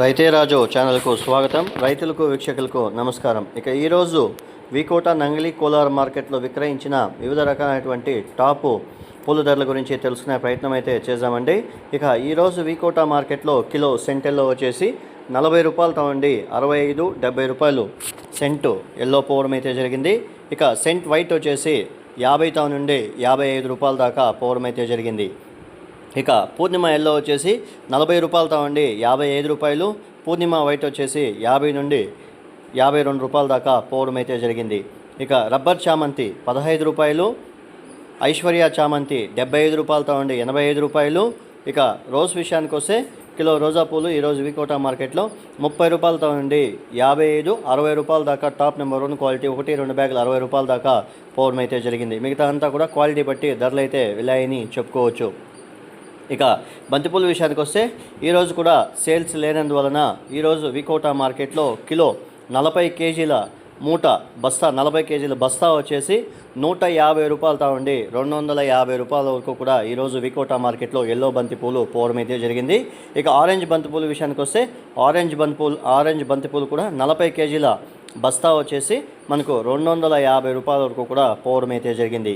రైతే రాజు ఛానల్కు స్వాగతం. రైతులకు వీక్షకులకు నమస్కారం. ఇక ఈరోజు వికోట నంగిలి కోలార్ మార్కెట్లో విక్రయించిన వివిధ రకాలైనటువంటి టాపు పూల ధరల గురించి తెలుసుకునే ప్రయత్నం అయితే చేశామండి ఇక ఈరోజు వికోట మార్కెట్లో కిలో సెంటెల్లో వచ్చేసి నలభై రూపాయలతో ఉండి అరవై ఐదు డెబ్బై రూపాయలు సెంటు ఎల్లో పోవడం అయితే జరిగింది. ఇక సెంట్ వైట్ వచ్చేసి యాభైతో నుండి యాభై ఐదు రూపాయల దాకా పోవడం అయితే జరిగింది. ఇక పూర్ణిమ ఎల్లో వచ్చేసి నలభై రూపాయలతో ఉండి యాభై ఐదు రూపాయలు. పూర్ణిమ వైట్ వచ్చేసి యాభై నుండి యాభై రెండు రూపాయల దాకా పోవడం అయితే జరిగింది. ఇక రబ్బర్ చామంతి పదహైదు రూపాయలు ఐశ్వర్య చామంతి డెబ్బై ఐదు రూపాయలతో ఉండి ఎనభై ఐదు రూపాయలు. ఇక రోజ్ విషయానికి వస్తే కిలో రోజా పూలు ఈరోజు వికోటా మార్కెట్లో ముప్పై రూపాయలతో ఉండి యాభై ఐదు అరవై రూపాయల దాకా టాప్ నెంబర్ వన్ క్వాలిటీ ఒకటి రెండు బ్యాగులు అరవై రూపాయల దాకా పోవడం అయితే జరిగింది. మిగతా అంతా కూడా క్వాలిటీ బట్టి ధరలు అయితే విలాయని చెప్పుకోవచ్చు. ఇక బంతిపూల విషయానికి వస్తే ఈరోజు కూడా సేల్స్ లేనందువలన ఈరోజు వికోటా మార్కెట్లో కిలో నలభై కేజీల మూట బస్తా నలభై కేజీల బస్తా వచ్చేసి నూట యాభై రూపాయలు తావండి రెండు వందల యాభై రూపాయల వరకు కూడా ఈరోజు వికోటా మార్కెట్లో ఎల్లో బంతిపూలు పోవడం అయితే జరిగింది. ఇక ఆరెంజ్ బంతిపూల విషయానికి వస్తే ఆరెంజ్ బంతిపూలు ఆరెంజ్ బంతిపూలు కూడా నలభై కేజీల బస్తా వచ్చేసి మనకు రెండు వందల యాభై రూపాయల వరకు కూడా పోవడం అయితే జరిగింది.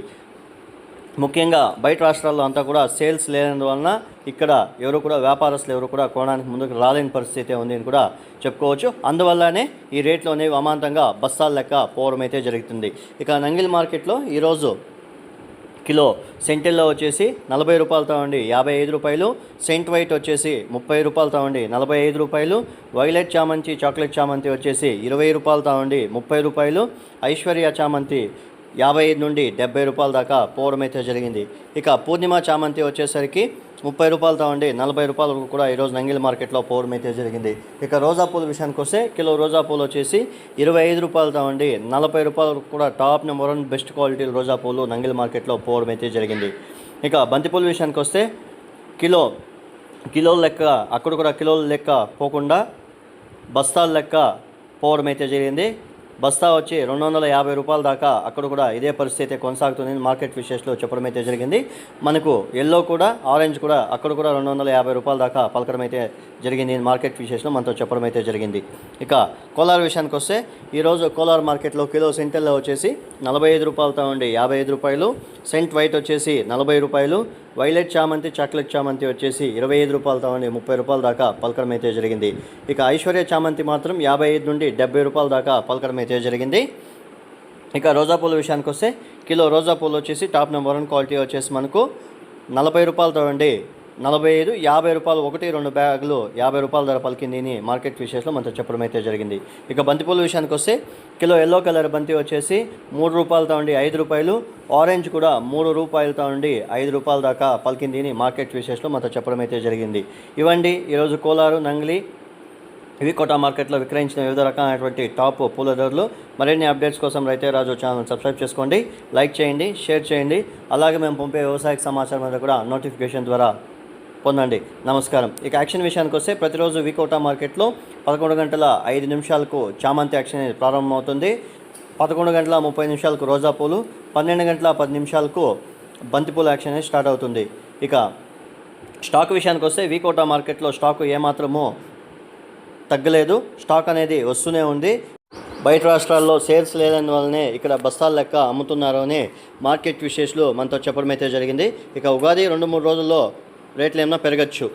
ముఖ్యంగా బయట రాష్ట్రాల్లో అంతా కూడా సేల్స్ లేనందువలన ఇక్కడ ఎవరు కూడా వ్యాపారస్తులు ఎవరు కూడా కొనడానికి ముందుకు రాలేని పరిస్థితి ఉంది అని కూడా చెప్పుకోవచ్చు. అందువల్లనే ఈ రేట్లు అనేవి అమాంతంగా బస్తాల లెక్క పోవడం అయితే జరుగుతుంది. ఇక నంగిల్ మార్కెట్లో ఈరోజు కిలో సెంటెల్లో వచ్చేసి నలభై రూపాయలతో ఉండి యాభై ఐదు రూపాయలు సెంట్ వైట్ వచ్చేసి ముప్పై రూపాయలతో ఉండి నలభై ఐదు రూపాయలు వైలెట్ చామంతి చాక్లెట్ చామంతి వచ్చేసి ఇరవై రూపాయలతో ఉండి ముప్పై రూపాయలు ఐశ్వర్య చామంతి యాభై ఐదు నుండి డెబ్బై రూపాయల దాకా పోవడమైతే జరిగింది. ఇక పూర్ణిమ చామంతి వచ్చేసరికి ముప్పై రూపాయలతో ఉండి నలభై రూపాయల వరకు కూడా ఈరోజు నంగిల్ మార్కెట్లో పోవడం అయితే జరిగింది. ఇక రోజా పూల విషయానికి వస్తే కిలో రోజా పూలు వచ్చేసి ఇరవై ఐదు రూపాయలతో ఉండి నలభై రూపాయల వరకు కూడా top number one best quality రోజా పూలు నంగిల్ మార్కెట్లో పోవడం అయితే జరిగింది. ఇక బంతిపూల విషయానికి వస్తే కిలో కిలోల లెక్క అక్కడ కూడా కిలోల లెక్క పోకుండా బస్తాల లెక్క పోవడం అయితే జరిగింది. బస్తా వచ్చి రెండు వందల యాభై రూపాయల దాకా అక్కడ కూడా ఇదే పరిస్థితి కొనసాగుతుంది. మార్కెట్ విశేషలో చెప్పడం అయితే జరిగింది. మనకు ఎల్లో కూడా ఆరెంజ్ కూడా అక్కడ కూడా రెండు వందల యాభై రూపాయల దాకా పలకడం అయితే జరిగింది. మార్కెట్ విశేషంలో మనతో చెప్పడం అయితే జరిగింది. ఇక కోలార్ విషయానికి వస్తే ఈరోజు కోలార్ మార్కెట్లో కిలో సెంటెల్లో వచ్చేసి నలభై ఐదు రూపాయలతో ఉండి యాభై ఐదు రూపాయలు సెంట్ వైట్ వచ్చేసి నలభై రూపాయలు వైలెట్ చామంతి చాక్లెట్ చామంతి వచ్చేసి ఇరవై ఐదు రూపాయలతో ఉండి ముప్పై రూపాయల దాకా పలకడం అయితే జరిగింది. ఇక ఐశ్వర్య చామంతి మాత్రం యాభై ఐదు నుండి డెబ్బై రూపాయల దాకా పలకడం అయితే జరిగింది. ఇక రోజా పూల విషయానికి వస్తే కిలో రోజా పూలు వచ్చేసి టాప్ నెంబర్ వన్ క్వాలిటీ వచ్చేసి మనకు నలభై రూపాయలతో ఉండి నలభై ఐదు యాభై రూపాయలు ఒకటి రెండు బ్యాగులు యాభై రూపాయల ధర పలికింది అని మార్కెట్ విషయంలో మనతో చెప్పడం అయితే జరిగింది. ఇక బంతిపూల విషయానికి వస్తే కిలో ఎల్లో కలర్ బంతి వచ్చేసి మూడు రూపాయలతో ఉండి ఐదు రూపాయలు ఆరెంజ్ కూడా మూడు రూపాయలతో ఉండి ఐదు రూపాయల దాకా పలికింది అని మార్కెట్ విషయంలో మనతో చెప్పడం అయితే జరిగింది. ఇవ్వండి ఈరోజు కోలారు నంగిలి ఇవి కోటా మార్కెట్లో విక్రయించిన వివిధ రకాలైనటువంటి టాప్ పూల ధరలు. మరిన్ని అప్డేట్స్ కోసం రైతే రాజు ఛానల్ సబ్స్క్రైబ్ చేసుకోండి లైక్ చేయండి షేర్ చేయండి. అలాగే మేము పంపే వ్యవసాయ సమాచారం మీద కూడా నోటిఫికేషన్ ద్వారా పొందండి. నమస్కారం. ఇక యాక్షన్ విషయానికి వస్తే ప్రతిరోజు వికోటా మార్కెట్లో పదకొండు గంటల ఐదు నిమిషాలకు చామంతి యాక్షన్ అనేది ప్రారంభమవుతుంది. పదకొండు గంటల ముప్పై నిమిషాలకు రోజా పూలు పన్నెండు గంటల పది నిమిషాలకు బంతిపూల యాక్షన్ అనేది స్టార్ట్ అవుతుంది. ఇక స్టాక్ విషయానికి వస్తే వికోటా మార్కెట్లో స్టాక్ ఏమాత్రము తగ్గలేదు. స్టాక్ అనేది వస్తూనే ఉంది. బయట రాష్ట్రాల్లో సేల్స్ లేనందువల్లనే ఇక్కడ బస్తాల లెక్క అమ్ముతున్నారు అని మార్కెట్ విశేషాలు మనతో చెప్పడం అయితే జరిగింది. ఇక ఉగాది రెండు మూడు రోజుల్లో రేట్లు ఏమైనా పెరగచ్చు.